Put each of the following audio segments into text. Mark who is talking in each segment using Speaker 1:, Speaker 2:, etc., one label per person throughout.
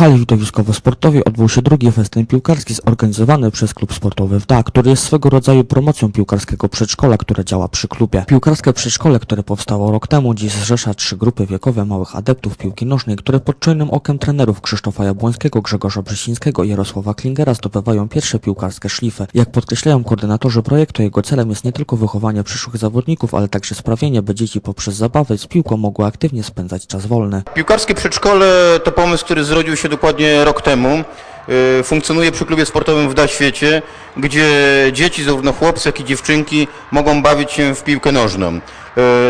Speaker 1: hali widowiskowo-sportowej odbył się drugi festyn piłkarski zorganizowany przez klub sportowy WDA, który jest swego rodzaju promocją piłkarskiego przedszkola, które działa przy klubie. Piłkarskie przedszkole, które powstało rok temu, dziś zrzesza trzy grupy wiekowe małych adeptów piłki nożnej, które pod czujnym okiem trenerów Krzysztofa Jabłońskiego, Grzegorza Brzysińskiego i Jarosława Klingera zdobywają pierwsze piłkarskie szlify. Jak podkreślają koordynatorzy projektu, jego celem jest nie tylko wychowanie przyszłych zawodników, ale także sprawienie, by dzieci poprzez zabawę z piłką mogły aktywnie spędzać czas wolny.
Speaker 2: Piłkarskie przedszkole to pomysł, który zrodził się dokładnie rok temu. Yy, Funkcjonuje przy klubie sportowym w Da Świecie, gdzie dzieci, zarówno chłopcy, jak i dziewczynki mogą bawić się w piłkę nożną. Yy,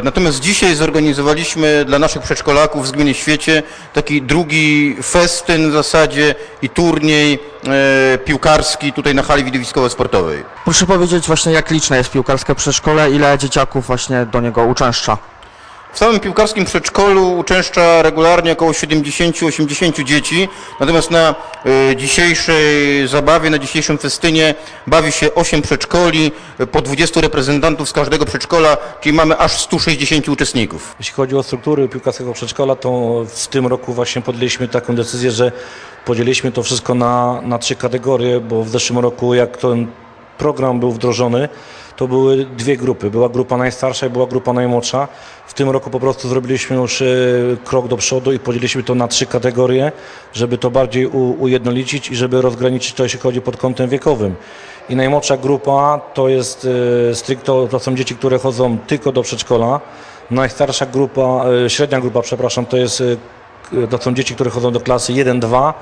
Speaker 2: Natomiast dzisiaj zorganizowaliśmy dla naszych przedszkolaków z gminy Świecie taki drugi festyn w zasadzie i turniej yy, piłkarski tutaj na hali widowiskowo-sportowej.
Speaker 1: Proszę powiedzieć właśnie jak liczne jest piłkarskie przedszkole, ile dzieciaków właśnie do niego uczęszcza?
Speaker 2: W samym piłkarskim przedszkolu uczęszcza regularnie około 70-80 dzieci, natomiast na y, dzisiejszej zabawie, na dzisiejszym festynie bawi się 8 przedszkoli, y, po 20 reprezentantów z każdego przedszkola, czyli mamy aż 160 uczestników.
Speaker 3: Jeśli chodzi o struktury piłkarskiego przedszkola, to w tym roku właśnie podjęliśmy taką decyzję, że podzieliliśmy to wszystko na, na trzy kategorie, bo w zeszłym roku jak ten program był wdrożony, to były dwie grupy. Była grupa najstarsza i była grupa najmłodsza. W tym roku po prostu zrobiliśmy już e, krok do przodu i podzieliliśmy to na trzy kategorie, żeby to bardziej ujednolicić i żeby rozgraniczyć to, jeśli chodzi pod kątem wiekowym. I najmłodsza grupa to jest e, stricto, to są dzieci, które chodzą tylko do przedszkola. Najstarsza grupa, e, średnia grupa, przepraszam, to jest to są dzieci, które chodzą do klasy 1-2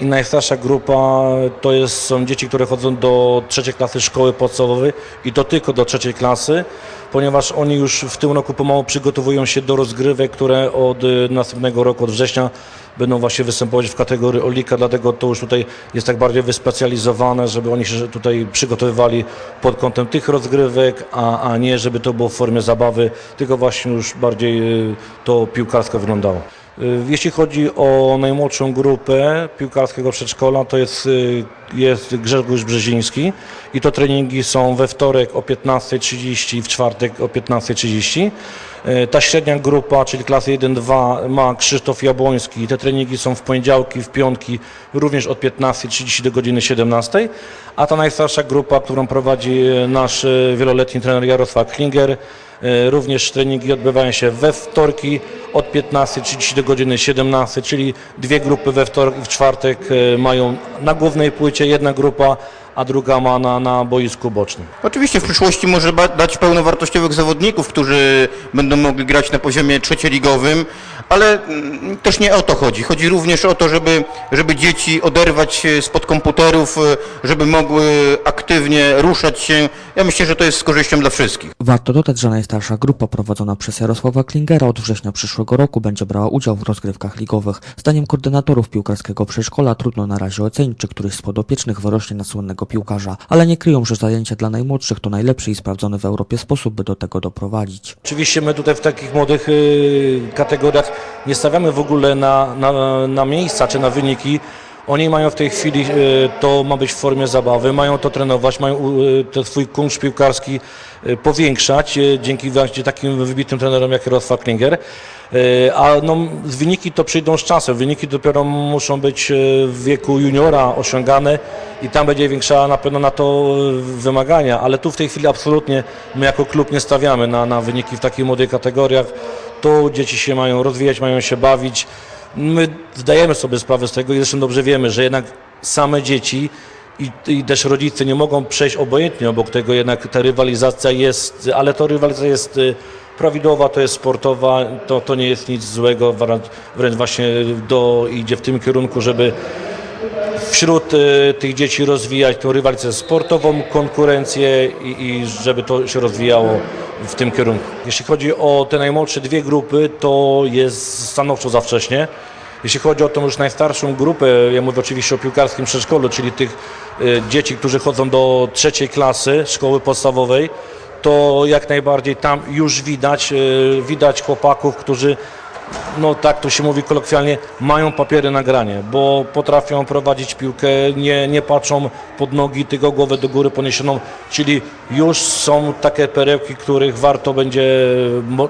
Speaker 3: i najstarsza grupa to jest, są dzieci, które chodzą do trzeciej klasy szkoły podstawowej i to tylko do trzeciej klasy, ponieważ oni już w tym roku pomału przygotowują się do rozgrywek, które od y, następnego roku, od września będą właśnie występować w kategorii Olika, dlatego to już tutaj jest tak bardziej wyspecjalizowane, żeby oni się tutaj przygotowywali pod kątem tych rozgrywek, a, a nie żeby to było w formie zabawy, tylko właśnie już bardziej y, to piłkarsko wyglądało. Y, Jeśli chodzi o najmłodszą grupę piłkarskiego przedszkola, to jest, y, jest Grzegorz Brzeziński i to treningi są we wtorek o 15.30 i w czwartek o 15.30. Y, Ta średnia grupa, czyli klasy 1-2 ma Krzysztof Jabłoński i te treningi są w poniedziałki, w piątki również od 15.30 do godziny 17. A ta najstarsza grupa, którą prowadzi y, nasz y, wieloletni trener Jarosław Klinger, E, Również treningi odbywają się we wtorki od 15.30 do godziny 17, czyli dwie grupy we wtorek i w czwartek e, mają na głównej płycie, jedna grupa, a druga ma na, na boisku bocznym.
Speaker 2: Oczywiście w przyszłości może dać pełnowartościowych zawodników, którzy będą mogli grać na poziomie trzecioligowym, ale mm, też nie o to chodzi. Chodzi również o to, żeby, żeby dzieci oderwać spod komputerów, y, żeby mogły ruszać się. Ja myślę, że to jest z korzyścią dla wszystkich.
Speaker 1: Warto dodać, że najstarsza grupa prowadzona przez Jarosława Klingera od września przyszłego roku będzie brała udział w rozgrywkach ligowych. Zdaniem koordynatorów piłkarskiego przedszkola trudno na razie ocenić, czy któryś z podopiecznych wyrośnie na słynnego piłkarza, ale nie kryją, że zajęcia dla najmłodszych to najlepszy i sprawdzony w Europie sposób, by do tego doprowadzić.
Speaker 3: Oczywiście my tutaj w takich młodych y, kategoriach nie stawiamy w ogóle na, na, na miejsca czy na wyniki. Oni mają w tej chwili, y, to ma być w formie zabawy, mają to trenować, mają y, ten swój kunszt piłkarski y, powiększać dzięki właśnie takim wybitnym trenerom jak Jarosław Klinger. Y, A no, wyniki to przyjdą z czasem. Wyniki dopiero muszą być w wieku juniora osiągane i tam będzie większa na pewno na to wymagania, ale tu w tej chwili absolutnie my jako klub nie stawiamy na, na wyniki w takich młodych kategoriach. Tu dzieci się mają rozwijać, mają się bawić. My zdajemy sobie sprawę z tego i zresztą dobrze wiemy, że jednak same dzieci i, i też rodzice nie mogą przejść obojętnie obok tego, jednak ta rywalizacja jest, ale to rywalizacja jest y, prawidłowa, to jest sportowa, to, to nie jest nic złego, wręcz, właśnie do, idzie w tym kierunku, żeby wśród y, tych dzieci rozwijać tą rywalizację sportową, konkurencję i, i żeby to się rozwijało w tym kierunku. Jeśli chodzi o te najmłodsze dwie grupy, to jest stanowczo za wcześnie. Jeśli chodzi o tą już najstarszą grupę, ja mówię oczywiście o piłkarskim przedszkolu, czyli tych y, dzieci, którzy chodzą do trzeciej klasy szkoły podstawowej, to jak najbardziej tam już widać, y, widać chłopaków, którzy no tak to się mówi kolokwialnie, mają papiery na granie, bo potrafią prowadzić piłkę, nie, nie patrzą pod nogi, tylko głowę do góry poniesioną, czyli już są takie perełki, których warto będzie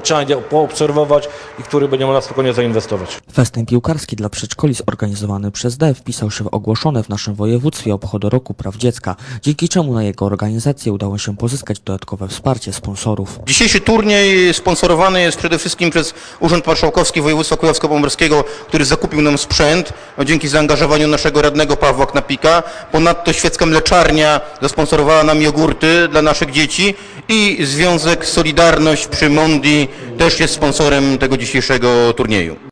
Speaker 3: trzeba poobserwować i w których będzie można spokojnie zainwestować.
Speaker 1: Festyn piłkarski dla przedszkoli zorganizowany przez D wpisał się w ogłoszone w naszym województwie obchody Roku Praw Dziecka, dzięki czemu na jego organizację udało się pozyskać dodatkowe wsparcie sponsorów.
Speaker 2: Dzisiejszy turniej sponsorowany jest przede wszystkim przez Urząd Marszałkowski Województwa Kujawsko-Pomorskiego, który zakupił nam sprzęt no, dzięki zaangażowaniu naszego radnego Pawła Knapika. Ponadto Świecka Mleczarnia zasponsorowała nam jogurty dla naszych dzieci i Związek Solidarność przy Mondi też jest sponsorem tego dzisiejszego turnieju.